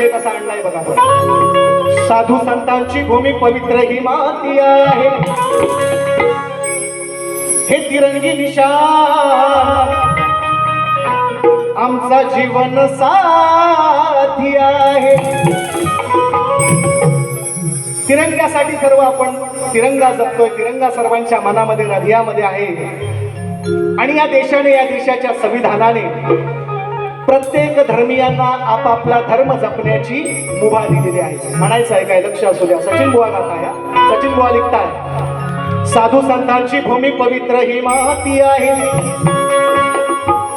विषय कसा आणलाय बघा. आपण. साधू संतांची भूमी पवित्र ही माती आहे. हे तिरंगी निशा आमचा जीवन साथी आहे. तिरंग्यासाठी सर्व आपण तिरंगा जपतोय. तिरंगा सर्वांच्या मनामध्ये हृदयामध्ये आहे. आणि या देशाने या देशाच्या संविधानाने प्रत्येक धर्मियांना आपापला धर्म जपण्याची मुभा दिलेली आहे. म्हणायचं आहे काय? लक्ष असू द्या. सचिन बुवा गात सचिन बुवा लिखताय. साधू संतांची भूमी पवित्र ही माती आहे.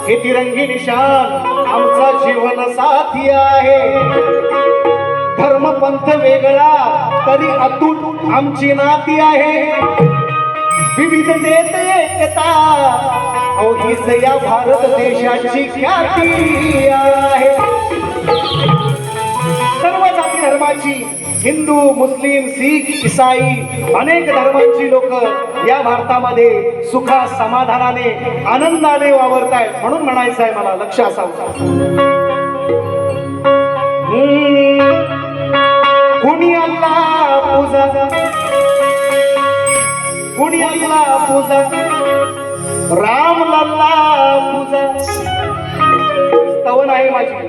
हे तिरंगी निशान आमचा जीवन साथी आहे. धर्म पंथ वेगळा तरी अतूट आमची नाती आहे. विविधतेत एकता अहो हीच या भारत देशाची ख्याती आहे. सर्व जाती धर्माची हिंदू मुस्लिम शीख इसाई अनेक धर्मांची लोक या भारतामध्ये सुखा समाधानाने आनंदाने वावरत आहेत म्हणून म्हणायचं आहे मला लक्ष असावं. कुणी अल्ला पूजा? कुणी अल्ला पूजा? राम लल्ला तुझा. स्तवन आहे माझी.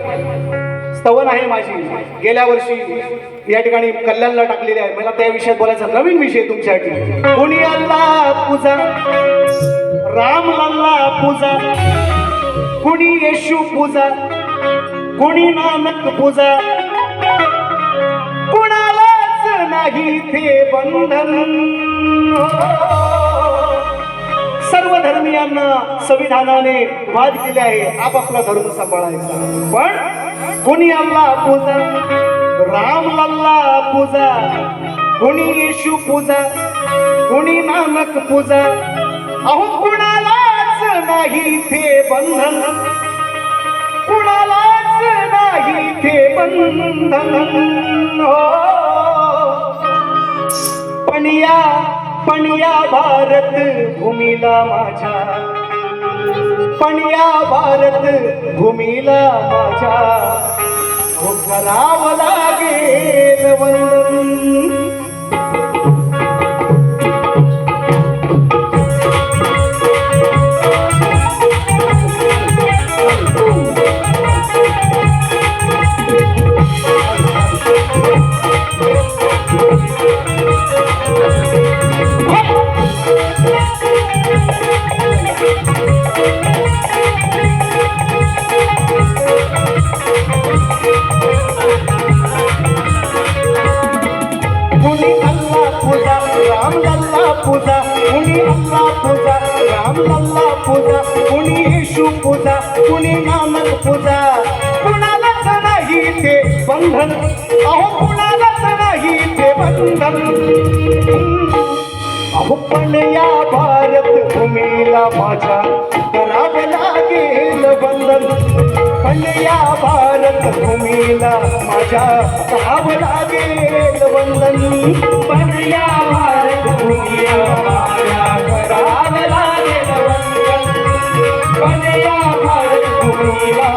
स्तवन आहे माझी. गेल्या वर्षी या ठिकाणी कल्याणला टाकलेली आहे. मला त्या विषयात बोलायचा नवीन विषय तुमच्यासाठी. कुणी अल्ला पूजा. राम लल्ला पूजा. कुणी येशू पूजा. कुणी नानक पूजा. कुणालाच नाही ते बंधन. सर्व धर्मियांना संविधानाने वाद केले आहे. आपापला धर्म सांभाळायचा. पण कोणी आपला पूजा? राम लल्ला पूजा. कोणी येशू पूजा? कोणी नानक पूजा? अहो कुणालाच नाही ते बंधन. कुणालाच नाही ते बंधन. हो. पण या भारत भूमीला माझ्या. पण या भारत भूमीला माझ्या. हो करावं लागेल वंदन. लल्ला पूजा कुणी येशू पूजा कुणी नानक पूजा. कुणालाच नाही ते बंधन. अहो कुणालाच नाही ते बंधन. अहो पण या भारत भूमीला माझ्या करावं लागेल बंधन. पण या भारत भूमीला माझ्या करावं लागेल बंधन. पण या भारत भूमीला माझ्या करावं लागेल पण या भारत भूमीला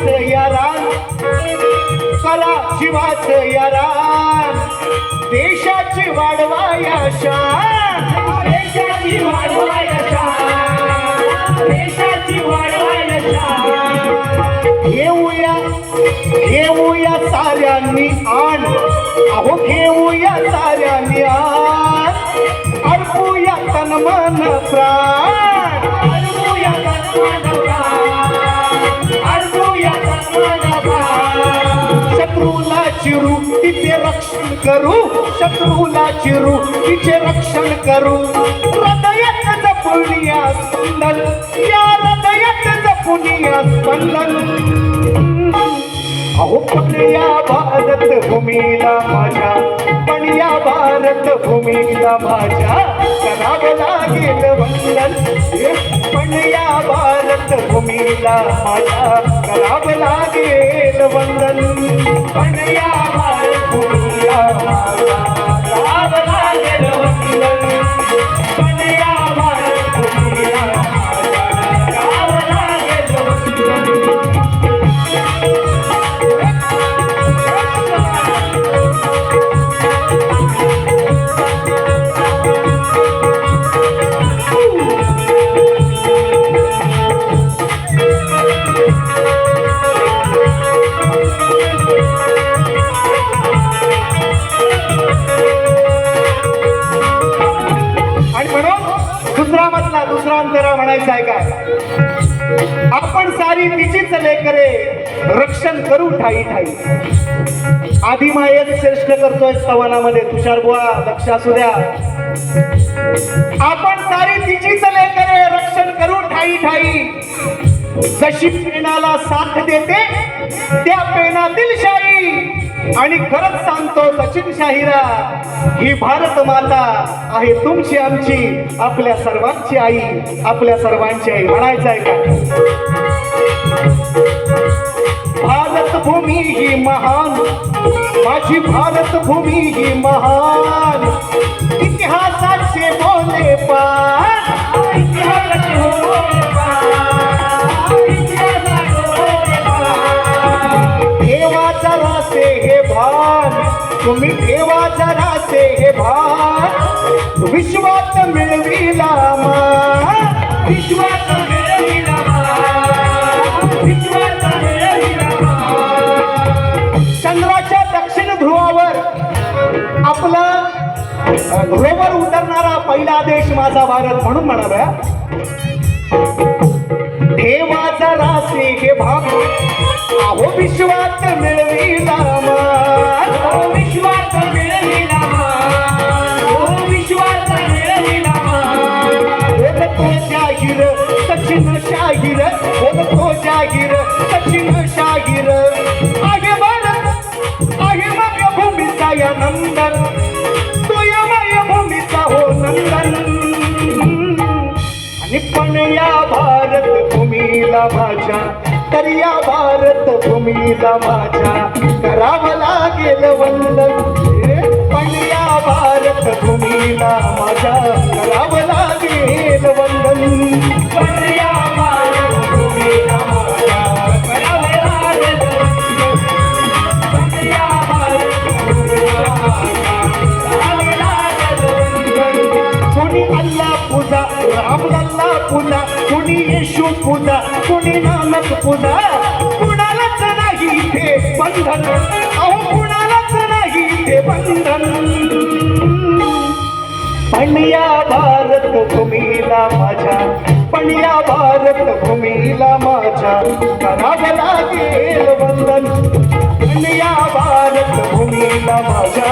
शिवाच यारान कला शिवाच यारान देशाची वाढवा या शान. देशाची वाढवा शान. देशाची शान. घेऊया घेऊया साऱ्यांनी आण अहो घेऊया साऱ्यांनी आण अडकूया तन मन प्राण. अडकूया तन चिरू तिचे रक्षण करू. शत्रूला चिरू तिचे रक्षण करू. हृदयात जपुनिया स्पंदन. या हृदयात जपुनिया स्पंदन. अहो पण या भारत भूमीला माझ्या. पण या भारत भूमीला माझ्या. करावं लागेल वंदन. पण या भारत भूमीला माझ्या करावं लागेल वंदन. पण या भूमीला माझ्या करावं लागेल आपण निशीच तिचीच लेकरे रक्षण करू ठाई ठाई. आधी मायेत श्रेष्ठ करतोय सवनामध्ये तुषार बुवा लक्ष असू द्या. आपण सारी तिचीच लेकरे रक्षण करू ठाई ठाई. जशी पेनाला साथ देते त्या पेनातील शाही. आणि खरंच सांगतो सचिन शाहिरा ही भारत माता आहे तुमची आमची. आपल्या सर्वांची आई आपल्या सर्वांची आई. म्हणायचं आहे का? भारत भूमी ही महान माझी भारत भूमी ही महान. इतिहासाचे बोले पार. इतिहासाचे बोले पार, इतिहासाचे बोले पार. ठेवा जरासे हे भान. तुम्ही हे विश्वात मिळविला मान. विश्वात मिळविला ध्रुवावर उतरणारा पहिला देश माझा भारत म्हणून म्हणाव्या. ठेवाचा रासे हे भाग अहो विश्वात मिळविला मान अहो विश्वात मिळविला मान अहो विश्वात मिळविला मान बोल तो जाहीर सचिन शाहीर. बोल तो जाहीर भारत भूमीला माझ्या. करिया भारत भूमीला माझ्या. करावं लागेल वंदन. हे भारत भूमीला माझ्या. करावं लागेल वंदन. भूमीला माझ्या करावं लागेल वंदन पण या भारत भूमीला माझ्या करावं लागेल